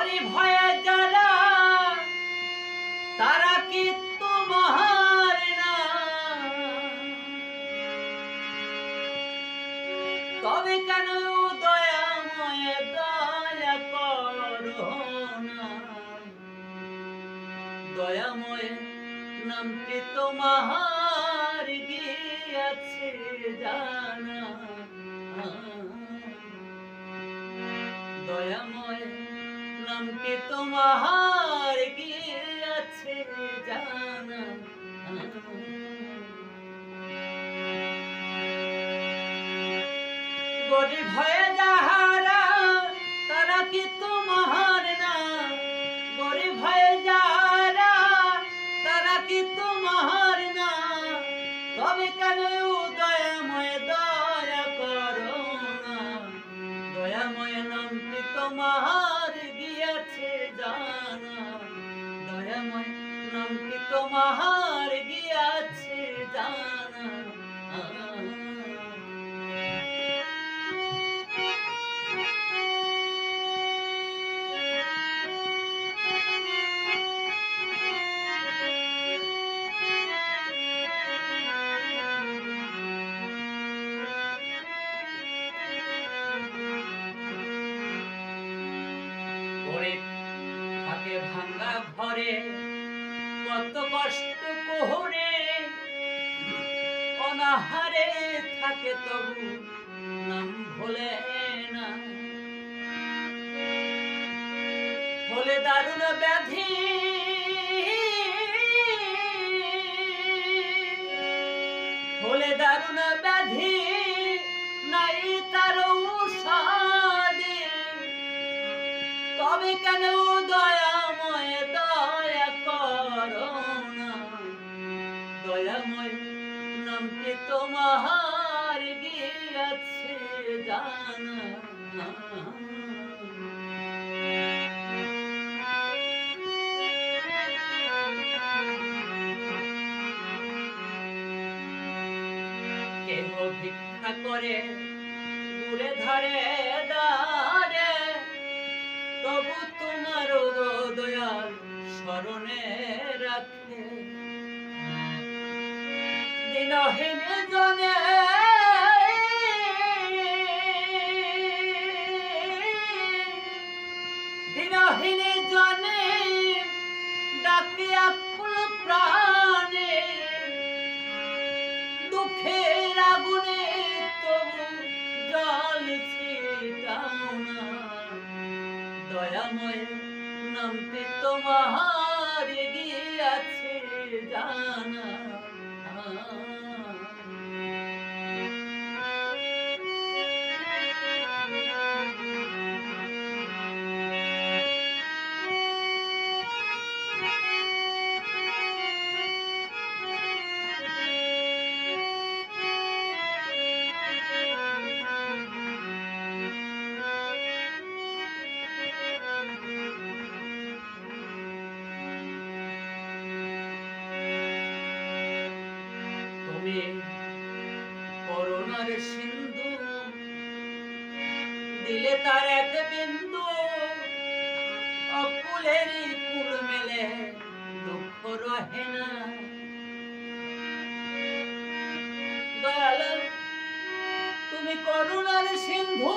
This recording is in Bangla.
হরি ভয়ে যারা, তারা কি তোমার না। তবে কেন দয়াময় দয়া করো না? দয়াময় নামটি তোমার গিয়াছে জানা। দয়াময় নামটি তোমার গিয়াছে জানা। গরিব হয়ে যাহারা, তারা কি তোমার না? গরিব হয়ে যাহারা, তারা কি তোমার না? তবে কেন দয়াময় দয়া করো না? দয়াময় নামটি তোমার গিয়াছে জানা। দয়াময় নামটি তোমার গিয়াছে জানা। ভাঙ্গা ঘরে, কত কষ্ট কোহরে। অনাহারে থাকে তবু নাম ভোলে না। হলে দারুণ ব্যাধি। হলে দারুণ ব্যাধি নাই তার তবে কেন দয়াময় দয়াময় নামটি তোমার গিয়াছে জানা। কেহ ভিক্ষা করে ঘুরে ধারে দাঁড়ে, তবু তোমার দয়াল স্মরণে রাখে। দিনহীন জনে। দিনহীন জনে, ডাকে আকুল প্রাণে। দুঃখের আগুনে তবু জল ছিটাও না দয়াময় নামটি তোমার গিয়াছে জানা। সিন্ধু দিলে তার এক বিন্দু। অকুলের কুল মেলে, দুঃখ রহে না। দয়াল তুমি করুণার সিন্ধু।